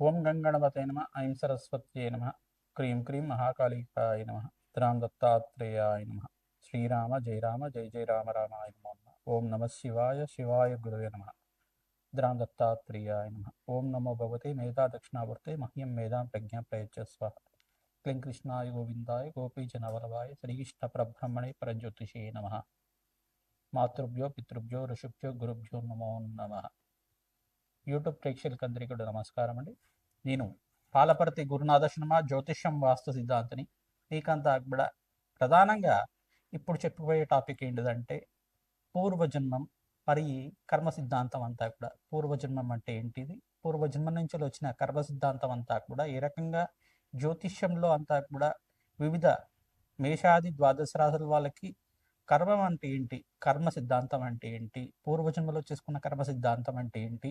ఓం గంగణపతే నమ ఐం సరస్వత్యే నమ క్రీం క్రీం మహాకాళికాయ నమ త్రాం దత్తాత్రేయాయ నమ. శ్రీరామ జయ రామ జయ జయ రామ రామాయ నమో నమ. ఓం నమ శివాయ శివాయ గురువే నమ. ద్రాం దత్తాత్రేయాయ నమ. ఓం నమో భగవతే మేధా దక్షిణావర్తే మహ్యం మేధాం ప్రజ్ఞా ప్రయచ్చస్వ క్లీం కృష్ణాయ గోవిందాయ గోపీజనవరవాయ శ్రీకృష్ణ పరబ్రహ్మణే పరజ్యోతిషే నమ. మాతృభ్యో పితృభ్యో ఋషుభ్యో గురుభ్యో నమో నమ. యూట్యూబ్ ప్రేక్షకులకందరికీ కూడా నమస్కారం అండి. నేను పాలపర్తి గురునాథ శర్మ జ్యోతిష్యం వాస్తు సిద్ధాంతిని శ్రీకాంత్ అక్బడ. ప్రధానంగా ఇప్పుడు చెప్పబోయే టాపిక్ ఏంటిదంటే పూర్వజన్మం మరి కర్మ సిద్ధాంతం అంతా కూడా. పూర్వజన్మం అంటే ఏంటిది? పూర్వజన్మం నుంచి వచ్చిన కర్మ సిద్ధాంతం అంతా కూడా ఏ రకంగా? జ్యోతిష్యంలో అంతా కూడా వివిధ మేషాది ద్వాదశ రాశుల వాళ్ళకి కర్మం అంటే ఏంటి? కర్మ సిద్ధాంతం అంటే ఏంటి? పూర్వజన్మలో చేసుకున్న కర్మ సిద్ధాంతం అంటే ఏంటి?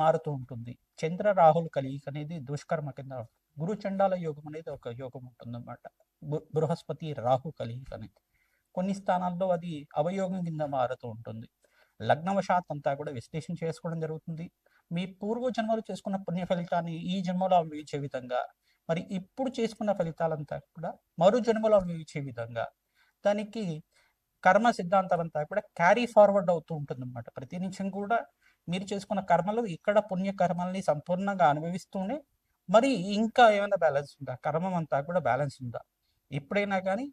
మారుతూ ఉంటుంది. చంద్ర రాహుల్ కలయిక అనేది దుష్కర్మ కింద గురు చండాల యోగం అనేది ఒక యోగం ఉంటుంది అనమాట బృహస్పతి రాహు కలయిక అనేది. కొన్ని స్థానాల్లో అది అవయోగం కింద మారుతూ ఉంటుంది. లగ్నవశాత్ అంతా కూడా విశ్లేషణ చేసుకోవడం జరుగుతుంది. మీ పూర్వ జన్మలో చేసుకున్న పుణ్య ఫలితాన్ని ఈ జన్మలో అనుభవించే విధంగా మరి ఇప్పుడు చేసుకున్న ఫలితాలంతా కూడా మరో జన్మలో అనుభవించే విధంగా దానికి కర్మ సిద్ధాంతం అంతా కూడా క్యారీ ఫార్వర్డ్ అవుతూ ఉంటుంది అనమాట ప్రతి నిమిషం కూడా మీరు చేసుకున్న కర్మలు ఇక్కడ పుణ్యకర్మల్ని సంపూర్ణంగా అనుభవిస్తూనే మరి ఇంకా ఏమైనా బ్యాలెన్స్ ఉందా? కర్మం అంతా కూడా బ్యాలెన్స్ ఉందా? ఎప్పుడైనా కానీ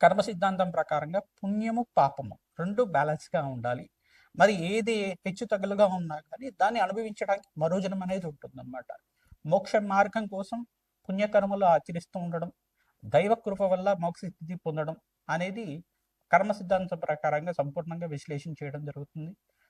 కర్మ సిద్ధాంతం ప్రకారంగా పుణ్యము పాపము రెండు బ్యాలెన్స్గా ఉండాలి. మరి ఏది హెచ్చు తగులుగా ఉన్నా కానీ దాన్ని అనుభవించడానికి మరో జన్మ అనేది ఉంటుందన్నమాట. మోక్ష మార్గం కోసం పుణ్యకర్మలు ఆచరిస్తూ ఉండడం దైవ కృప వల్ల మోక్ష స్థితి పొందడం అనేది కర్మ సిద్ధాంతం ప్రకారంగా సంపూర్ణంగా విశ్లేషణ చేయడం జరుగుతుంది.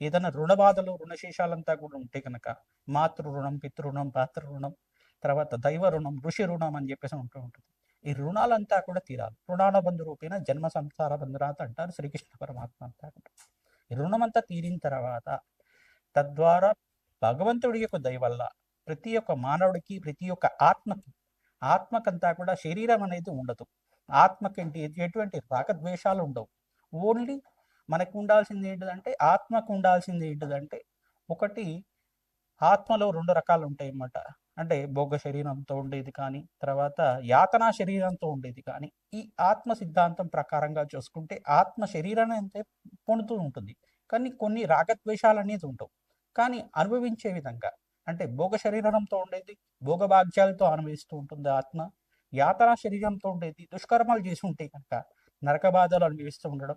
ఏదైనా రుణ బాధలు రుణశేషాలంతా కూడా ఉంటే కనుక మాతృ రుణం పితృణం పాత్ర రుణం తర్వాత దైవ రుణం ఋషి రుణం అని చెప్పేసి ఉంటూ ఉంటుంది. ఈ రుణాలంతా కూడా తీరాలి. రుణాల బంధు రూపేణ జన్మ సంసార బంధురాత అంటారు శ్రీకృష్ణ పరమాత్మ అంతా కూడా. ఈ రుణం అంతా తీరిన తర్వాత తద్వారా భగవంతుడి యొక్క దయవల్ల ప్రతి ఒక్క మానవుడికి ప్రతి ఒక్క ఆత్మకి ఆత్మకంతా కూడా శరీరం అనేది ఉండదు. ఆత్మకి ఎటువంటి రాగద్వేషాలు ఉండవు. ఓన్లీ మనకు ఉండాల్సింది ఏంటిదంటే ఆత్మకు ఉండాల్సింది ఏంటిదంటే ఒకటి ఆత్మలో రెండు రకాలు ఉంటాయి అన్నమాట అంటే భోగ శరీరంతో ఉండేది కానీ తర్వాత యాతనా శరీరంతో ఉండేది కానీ ఈ ఆత్మ సిద్ధాంతం ప్రకారంగా చూసుకుంటే ఆత్మ శరీరాన్ని అంతే పొందుతూ ఉంటుంది. కానీ కొన్ని రాగద్వేషాలు అనేది ఉండవు. కానీ అనుభవించే విధంగా అంటే భోగ శరీరంతో ఉండేది భోగభాగ్యాలతో అనుభవిస్తూ ఉంటుంది ఆత్మ యాతనా శరీరంతో ఉండేది దుష్కర్మాలు చేసి ఉంటే కనుక నరక బాధలు అనుభవిస్తూ ఉండడం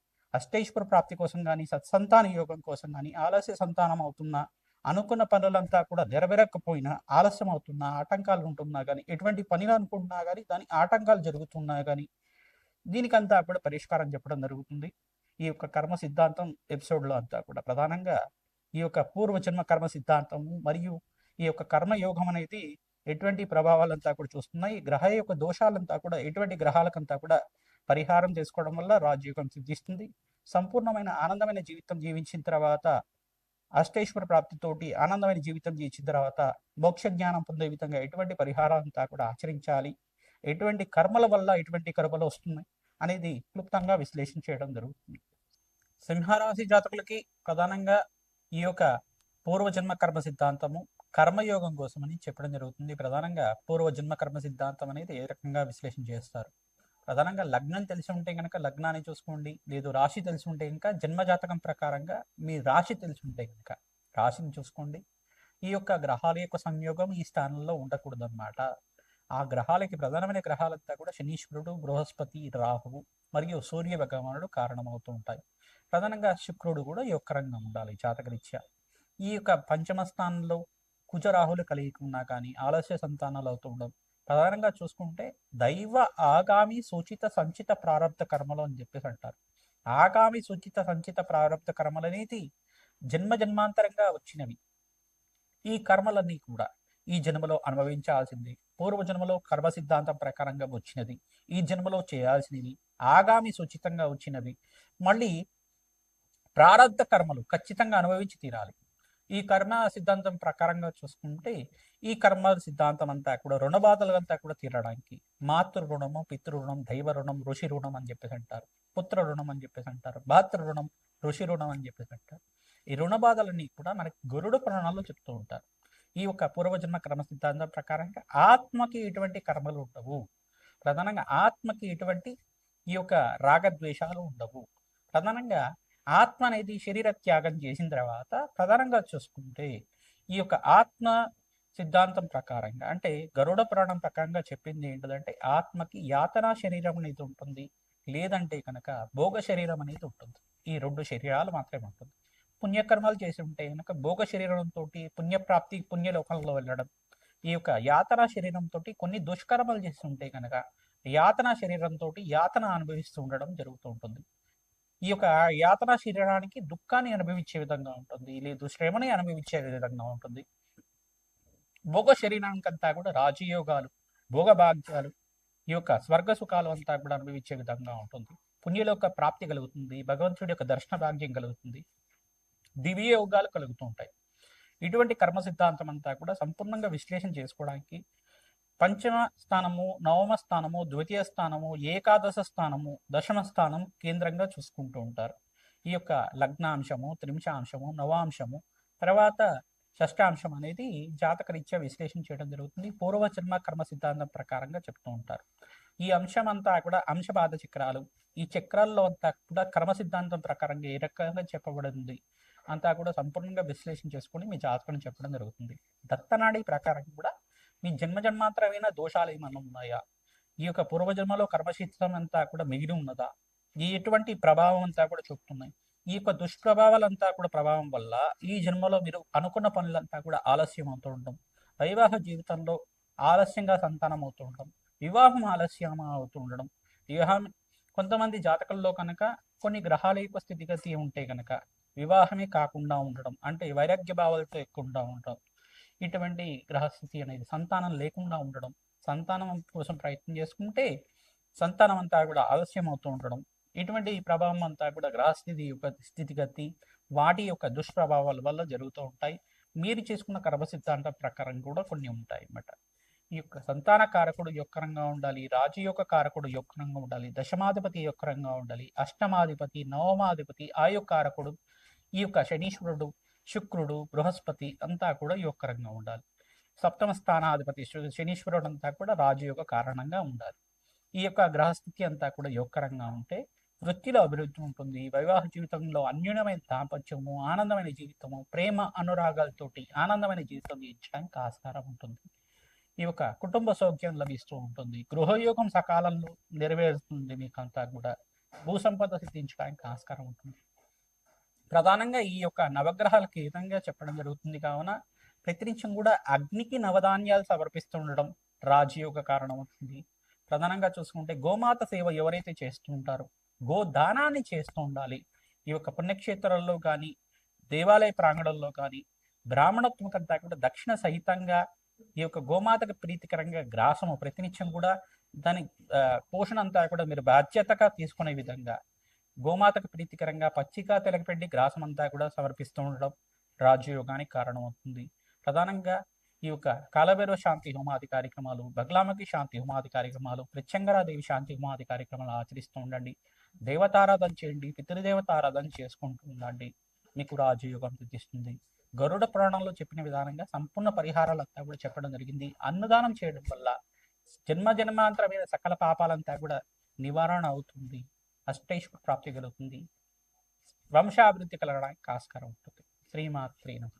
అష్టైశ్వర ప్రాప్తి కోసం కానీ సత్సంతాన యోగం కోసం కానీ ఆలస్య సంతానం అవుతున్నా అనుకున్న పనులంతా కూడా నెరవేరకపోయినా ఆలస్యం అవుతున్నా ఆటంకాలు ఉంటున్నా కానీ ఎటువంటి పనులు అనుకుంటున్నా కానీ దాని ఆటంకాలు జరుగుతున్నా కానీ దీనికంతా కూడా పరిష్కారం చెప్పడం జరుగుతుంది. ఈ యొక్క కర్మ సిద్ధాంతం ఎపిసోడ్లో అంతా కూడా ప్రధానంగా ఈ యొక్క పూర్వజన్మ కర్మ సిద్ధాంతము మరియు ఈ యొక్క కర్మయోగం అనేది ఎటువంటి ప్రభావాలంతా కూడా చూస్తున్నాయి. గ్రహ యొక్క దోషాలంతా కూడా ఎటువంటి గ్రహాలకంతా కూడా పరిహారం చేసుకోవడం వల్ల రాజయోగం సిద్ధిస్తుంది. సంపూర్ణమైన ఆనందమైన జీవితం జీవించిన తర్వాత అష్టైశ్వర ప్రాప్తితోటి ఆనందమైన జీవితం జీవించిన తర్వాత మోక్ష జ్ఞానం పొందే విధంగా ఎటువంటి పరిహారాలంతా కూడా ఆచరించాలి. ఎటువంటి కర్మల వల్ల ఎటువంటి కర్మలు వస్తున్నాయి అనేది క్లుప్తంగా విశ్లేషణ చేయడం జరుగుతుంది. సింహరాశి జాతకులకి ప్రధానంగా ఈ యొక్క పూర్వజన్మ కర్మ సిద్ధాంతము కర్మయోగం కోసమని చెప్పడం జరుగుతుంది. ప్రధానంగా పూర్వజన్మ కర్మ సిద్ధాంతం అనేది ఏ రకంగా విశ్లేషణ చేస్తారు? ప్రధానంగా లగ్నం తెలిసి ఉంటే కనుక లగ్నాన్ని చూసుకోండి. లేదు రాశి తెలిసి ఉంటే కనుక జన్మజాతకం ప్రకారంగా మీ రాశి తెలిసి ఉంటే కనుక రాశిని చూసుకోండి. ఈ యొక్క గ్రహాల యొక్క సంయోగం ఈ స్థానంలో ఉండకూడదు అన్నమాట ఆ గ్రహాలకి ప్రధానమైన గ్రహాలంతా కూడా శనీశ్వరుడు బృహస్పతి రాహువు మరియు సూర్య భగవానుడు కారణమవుతూ ఉంటాయి. ప్రధానంగా శుక్రుడు కూడా ఈ యొక్క రంగం ఉండాలి జాతకరీత్యా. ఈ యొక్క పంచమ స్థానంలో కుజరాహులు కలిగి ఉన్నా కానీ ఆలస్య సంతానాలు అవుతూ ఉండడం ప్రధానంగా చూసుకుంటే దైవ ఆగామి సూచిత సంచిత ప్రారంభ కర్మలు అని చెప్పేసి అంటారు. ఆగామి సూచిత సంచిత ప్రారంభ కర్మలు అనేది జన్మ జన్మాంతరంగా వచ్చినవి. ఈ కర్మలన్నీ కూడా ఈ జన్మలో అనుభవించాల్సింది. పూర్వ జన్మలో కర్మ సిద్ధాంతం ప్రకారంగా వచ్చినది. ఈ జన్మలో చేయాల్సినవి ఆగామి సూచితంగా వచ్చినవి. మళ్ళీ ప్రారంధ కర్మలు ఖచ్చితంగా అనుభవించి తీరాలి. ఈ కర్మ సిద్ధాంతం ప్రకారంగా చూసుకుంటే ఈ కర్మ సిద్ధాంతం అంతా కూడా రుణ బాధలు అంతా కూడా తీరడానికి మాతృ రుణము పితృ రుణం దైవ రుణం ఋషి రుణం అని చెప్పేసి అంటారు. పుత్ర రుణం అని చెప్పేసి అంటారు. భాతృ రుణం ఋషి రుణం అని చెప్పేసి అంటారు. ఈ రుణ బాధలన్నీ కూడా మనకి గురుడు పురాణాల్లో చెప్తూ ఉంటారు. ఈ యొక్క పూర్వజన్మ కర్మ సిద్ధాంతం ప్రకారంగా ఆత్మకి ఎటువంటి కర్మలు ఉండవు. ప్రధానంగా ఆత్మకి ఎటువంటి ఈ యొక్క రాగద్వేషాలు ఉండవు. ప్రధానంగా ఆత్మ అనేది శరీర త్యాగం చేసిన తర్వాత ప్రధానంగా చూసుకుంటే ఈ యొక్క ఆత్మ సిద్ధాంతం ప్రకారంగా అంటే గరుడ పురాణం ప్రకారంగా చెప్పింది ఏంటిదంటే ఆత్మకి యాతనా శరీరం అనేది ఉంటుంది లేదంటే కనుక భోగ శరీరం అనేది ఉంటుంది. ఈ రెండు శరీరాలు మాత్రమే ఉంటుంది. పుణ్యకర్మాలు చేసి ఉంటే కనుక భోగ శరీరంతో పుణ్యప్రాప్తి పుణ్యలోకంలో వెళ్ళడం ఈ యొక్క యాతన శరీరంతో కొన్ని దుష్కర్మలు చేసి ఉంటే కనుక యాతన శరీరంతో యాతన అనుభవిస్తూ ఉండడం జరుగుతూ ఉంటుంది. ఈ యొక్క యాతనా శరీరానికి దుఃఖాన్ని అనుభవించే విధంగా ఉంటుంది. లేదు శ్రమని అనుభవించే విధంగా ఉంటుంది. భోగ శరీరానికంతా కూడా రాజయోగాలు భోగభాగ్యాలు ఈ యొక్క స్వర్గ సుఖాలు అంతా కూడా అనుభవించే విధంగా ఉంటుంది. పుణ్యలోక ప్రాప్తి కలుగుతుంది. భగవంతుడి యొక్క దర్శన భాగ్యం కలుగుతుంది. దివ్య యోగాలు కలుగుతూ ఉంటాయి. ఇటువంటి కర్మ సిద్ధాంతం అంతా కూడా సంపూర్ణంగా విశ్లేషణ చేసుకోవడానికి పంచమ స్థానము నవమ స్థానము ద్వితీయ స్థానము ఏకాదశ స్థానము దశమ స్థానం కేంద్రంగా చూసుకుంటూ ఉంటారు. ఈ యొక్క లగ్నాంశము త్రింశాంశము నవాంశము తర్వాత షష్టాంశం అనేది జాతకరీత్యా విశ్లేషణ చేయడం జరుగుతుంది. పూర్వజన్మ కర్మ సిద్ధాంతం ప్రకారంగా చెప్తూ ఉంటారు. ఈ అంశం అంతా కూడా అంశబాధ చక్రాలు. ఈ చక్రాల్లో అంతా కూడా కర్మ సిద్ధాంతం ప్రకారంగా ఏ రకంగా చెప్పబడింది అంతా కూడా సంపూర్ణంగా విశ్లేషణ చేసుకొని మీ జాతకం చెప్పడం జరుగుతుంది. దత్తనాడి ప్రకారం కూడా మీ జన్మజన్మాంతరమైన దోషాలు ఏమన్నా ఉన్నాయా? ఈ యొక్క పూర్వజన్మలో కర్మశీత్రం అంతా కూడా మిగిలి ఉన్నదా? ఈ ఎటువంటి ప్రభావం అంతా కూడా చూపుతున్నాయి. ఈ యొక్క దుష్ప్రభావాలంతా కూడా ప్రభావం వల్ల ఈ జన్మలో మీరు అనుకున్న పనులంతా కూడా ఆలస్యం అవుతూ ఉండడం వైవాహ జీవితంలో ఆలస్యంగా సంతానం అవుతూ ఉండడం వివాహం ఆలస్యం అవుతూ ఉండడం వివాహం కొంతమంది జాతకంలో కనుక కొన్ని గ్రహాల యొక్క స్థితిగతి ఉంటే కనుక వివాహమే కాకుండా ఉండడం అంటే వైరాగ్య భావాలతో ఎక్కువగా ఉండడం ఇటువంటి గ్రహస్థితి అనేది సంతానం లేకుండా ఉండడం సంతానం కోసం ప్రయత్నం చేసుకుంటే సంతానం అంతా కూడా ఆలస్యం అవుతూ ఉండడం ఇటువంటి ప్రభావం అంతా కూడా గ్రహస్థితి యొక్క స్థితిగతి వాటి యొక్క దుష్ప్రభావాల వల్ల జరుగుతూ ఉంటాయి. మీరు చేసుకున్న కర్మ సిద్ధాంతం ప్రకారం కూడా కొన్ని ఉంటాయి అన్నమాట. ఈ యొక్క సంతాన కారకుడు యొక్కరంగా ఉండాలి రాజు యొక్క కారకుడు యొక్కరంగా ఉండాలి దశమాధిపతి యొక్కరంగా ఉండాలి అష్టమాధిపతి నవమాధిపతి ఆ యొక్క కారకుడు ఈ యొక్క శనీశ్వరుడు శుక్రుడు బృహస్పతి అంతా కూడా యోగకరంగా ఉండాలి. సప్తమ స్థానాధిపతి శనీశ్వరుడు అంతా కూడా రాజు యొక్క కారణంగా ఉండాలి. ఈ యొక్క గ్రహస్థితి అంతా కూడా యోగకరంగా ఉంటే వృత్తిలో అభివృద్ధి ఉంటుంది. వైవాహ జీవితంలో అన్యూనమైన దాంపత్యము ఆనందమైన జీవితము ప్రేమ అనురాగాలతోటి ఆనందమైన జీవితం జీవించడానికి ఆస్కారం ఉంటుంది. ఈ యొక్క కుటుంబ సౌఖ్యం లభిస్తూ ఉంటుంది. గృహయోగం సకాలంలో నెరవేరుతుంది. మీకు అంతా కూడా భూ సంపద సిద్ధించడానికి ఆస్కారం ఉంటుంది. ప్రధానంగా ఈ యొక్క నవగ్రహాలకు ఈ విధంగా చెప్పడం జరుగుతుంది కావున ప్రతినిత్యం కూడా అగ్నికి నవధాన్యాలు సమర్పిస్తుండడం రాజయోగ కారణం అవుతుంది. ప్రధానంగా చూసుకుంటే గోమాత సేవ ఎవరైతే చేస్తూ ఉంటారో గోదానాన్ని చేస్తూ ఉండాలి. ఈ యొక్క పుణ్యక్షేత్రాల్లో కానీ దేవాలయ ప్రాంగణంలో కానీ బ్రాహ్మణత్వం కంతా కూడా దక్షిణ సహితంగా ఈ యొక్క గోమాతకు ప్రీతికరంగా గ్రాసము. ప్రతినిత్యం కూడా దాని పోషణ అంతా కూడా మీరు బాధ్యతగా తీసుకునే విధంగా గోమాతకు ప్రీతికరంగా పచ్చిక తెలగపెట్టి గ్రాసమంతా కూడా సమర్పిస్తూ ఉండడం రాజయోగానికి కారణమవుతుంది. ప్రధానంగా ఈ యొక్క కాలభైరవ శాంతి హోమాది కార్యక్రమాలు బగ్లామకి శాంతి హోమాది కార్యక్రమాలు ప్రత్యంగరాదేవి శాంతి హోమాది కార్యక్రమాలు ఆచరిస్తూ ఉండండి. దేవతారాధన చేయండి పితృదేవతారాధన చేసుకుంటూ ఉండండి. మీకు రాజయోగం సిద్ధిస్తుంది. గరుడ పురాణంలో చెప్పిన విధానంగా సంపూర్ణ పరిహారాలు అంతా కూడా చెప్పడం జరిగింది. అన్నదానం చేయడం వల్ల జన్మ జన్మాంతరమైన సకల పాపాలంతా కూడా నివారణ అవుతుంది. అష్టైశ్వర ప్రాప్తి కలుగుతుంది. వంశాభివృద్ధి కలగడానికి ఆస్కారం ఉంటుంది. శ్రీమాత్రి